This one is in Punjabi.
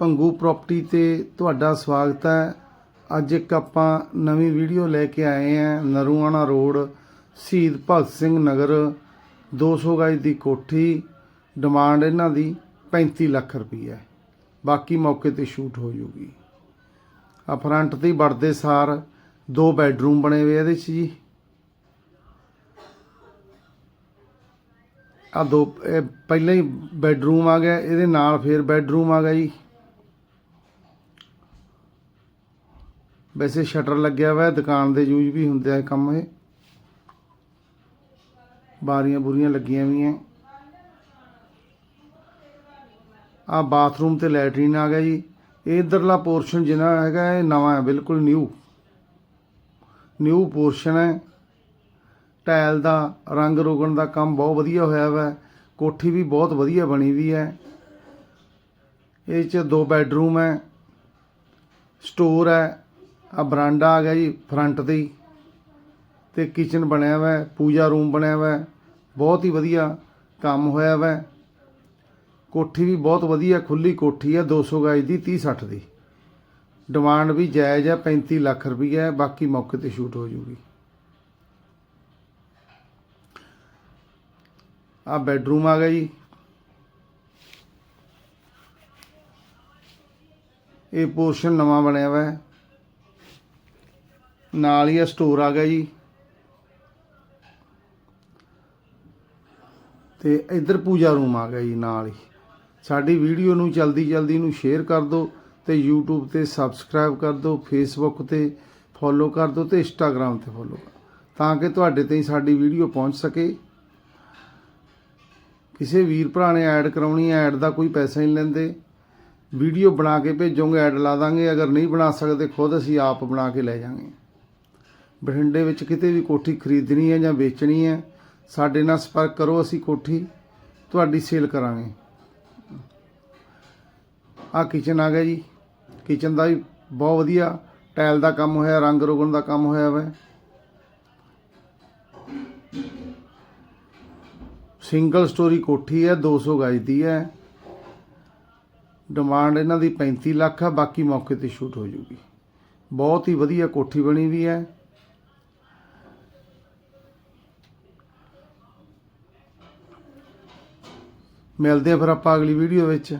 ਭੰਗੂ ਪ੍ਰਾਪਰਟੀ ਤੇ ਤੁਹਾਡਾ ਸਵਾਗਤ ਹੈ। ਅੱਜ ਇੱਕ ਆਪਾਂ ਨਵੀਂ ਵੀਡੀਓ ਲੈ ਕੇ ਆਏ ਹਾਂ ਨਰੂਆਣਾ ਰੋਡ, ਸ਼ਹੀਦ ਭਗਤ ਸਿੰਘ ਨਗਰ 200 ਗਜ ਦੀ ਕੋਠੀ ਡਿਮਾਂਡ ਇਹਨਾਂ ਦੀ 35 ਲੱਖ ਰੁਪਏ ਹੈ। ਬਾਕੀ ਮੌਕੇ ਤੇ ਸ਼ੂਟ ਹੋ ਜੂਗੀ। ਆ ਫਰੰਟ ਤੇ ਵੜਦੇ ਸਾਰ ਦੋ ਬੈੱਡਰੂਮ ਬਣੇ ਹੋਏ ਇਹਦੇ 'ਚ ਜੀ। ਆ ਦੋ, ਇਹ ਪਹਿਲਾਂ ਹੀ ਬੈੱਡਰੂਮ ਆ ਗਿਆ, ਇਹਦੇ ਨਾਲ ਫੇਰ ਬੈੱਡਰੂਮ ਆ ਗਿਆ ਜੀ। ਵੈਸੇ ਸ਼ਟਰ ਲੱਗਿਆ ਹੋਇਆ, ਦੁਕਾਨ ਦੇ ਯੂਜ਼ ਵੀ ਹੁੰਦੇ ਆ ਕੰਮ ਇਹ। ਬਾਰੀਆਂ ਬੁਰੀਆਂ ਲੱਗੀਆਂ ਵੀ ਐ। ਆ ਬਾਥਰੂਮ ਤੇ ਲੈਟਰੀਨ ਆ ਗਿਆ ਜੀ। ਇਹ ਇਧਰਲਾ ਪੋਰਸ਼ਨ ਜਿਹੜਾ ਹੈਗਾ, ਇਹ ਨਵਾਂ ਹੈ, ਬਿਲਕੁਲ ਨਿਊ। ਨਿਊ ਪੋਰਸ਼ਨ ਹੈ। ਟਾਇਲ ਦਾ ਰੰਗ ਰੋਗਣ ਦਾ ਕੰਮ ਬਹੁਤ ਵਧੀਆ ਹੋਇਆ ਵਾ। ਕੋਠੀ ਵੀ ਬਹੁਤ ਵਧੀਆ ਬਣੀ ਵੀ ਹੈ। ਇਹ ਚ ਦੋ ਬੈੱਡਰੂਮ ਹੈ। ਸਟੋਰ ਹੈ। ਆ ਬਰਾਂਡਾ ਆ ਗਿਆ ਜੀ, ਫਰੰਟ ਤੇ ਹੀ। ਤੇ ਕਿਚਨ ਬਣਿਆ ਵਾ, ਪੂਜਾ ਰੂਮ ਬਣਿਆ ਵਾ। ਬਹੁਤ ਹੀ ਵਧੀਆ ਕੰਮ ਹੋਇਆ ਵਾ। ਕੋਠੀ ਵੀ ਬਹੁਤ ਵਧੀਆ ਖੁੱਲੀ ਕੋਠੀ ਹੈ 200 ਗਜ ਦੀ 30 60 ਦੀ। ਡਿਮਾਂਡ ਵੀ ਜਾਇਜ਼ ਹੈ 35 ਲੱਖ ਰੁਪਈਆ ਹੈ ਬਾਕੀ ਮੌਕੇ ਤੇ ਸ਼ੂਟ ਹੋ ਜੂਗੀ। ਆ ਬੈੱਡਰੂਮ ਆ ਗਿਆ ਜੀ। ਇਹ ਪੋਰਸ਼ਨ ਨਵਾਂ ਬਣਿਆ ਹੋਇਆ ਹੈ ਨਾਲ ਹੀ ਆ ਸਟੋਰ ਆ ਗਿਆ ਜੀ। ਤੇ ਇੱਧਰ ਪੂਜਾ ਰੂਮ ਆ ਗਿਆ ਜੀ ਨਾਲ ਹੀ। ਸਾਡੀ ਵੀਡੀਓ ਨੂੰ ਜਲਦੀ ਜਲਦੀ ਨੂੰ ਸ਼ੇਅਰ ਕਰ ਦਿਓ ਤੇ YouTube ਤੇ ਸਬਸਕ੍ਰਾਈਬ ਕਰ ਦਿਓ, Facebook ਤੇ ਫੋਲੋ ਕਰ ਦਿਓ ਤੇ Instagram ਤੇ ਫੋਲੋ ਤਾਂ ਕਿ ਤੁਹਾਡੇ ਤੇ ਸਾਡੀ ਵੀਡੀਓ ਪਹੁੰਚ ਸਕੇ। ਕਿਸੇ ਵੀਰ ਭਰਾ ਨੇ ਐਡ ਕਰਾਉਣੀ ਹੈ ਐਡ ਦਾ ਕੋਈ ਪੈਸਾ ਨਹੀਂ ਲੈਂਦੇ। ਵੀਡੀਓ ਬਣਾ ਕੇ ਭੇਜੋਗੇ ਐਡ ਲਾ ਦਾਂਗੇ। ਅਗਰ ਨਹੀਂ ਬਣਾ ਸਕਦੇ, ਖੁਦ ਅਸੀਂ ਆਪ ਬਣਾ ਕੇ ਲੈ ਜਾਾਂਗੇ ਬਠਿੰਡੇ ਵਿੱਚ ਕਿਤੇ ਵੀ ਕੋਠੀ ਖਰੀਦਣੀ ਹੈ ਜਾਂ ਵੇਚਣੀ ਹੈ, ਸਾਡੇ ਨਾਲ ਸੰਪਰਕ ਕਰੋ, ਅਸੀਂ ਕੋਠੀ ਤੁਹਾਡੀ ਸੇਲ ਕਰਾਂਗੇ। ਆ ਕਿਚਨ ਆ ਗਿਆ ਜੀ। ਕਿਚਨ ਦਾ ਵੀ ਬਹੁਤ ਵਧੀਆ ਟਾਇਲ ਦਾ ਕੰਮ ਹੋਇਆ, ਰੰਗ ਰੋਗਣ ਦਾ ਕੰਮ ਹੋਇਆ ਵਾ। ਸਿੰਗਲ ਸਟੋਰੀ ਕੋਠੀ ਹੈ 200 ਗਜ ਦੀ ਹੈ। ਡਿਮਾਂਡ ਇਹਨਾਂ ਦੀ 35 ਲੱਖ ਹੈ ਬਾਕੀ ਮੌਕੇ ਤੇ ਸ਼ੂਟ ਹੋ ਜੂਗੀ। ਬਹੁਤ ਹੀ ਵਧੀਆ ਕੋਠੀ ਬਣੀ ਵੀ ਹੈ। ਮਿਲਦੇ ਆ ਫਿਰ ਆਪਾਂ ਅਗਲੀ ਵੀਡੀਓ ਵਿੱਚ।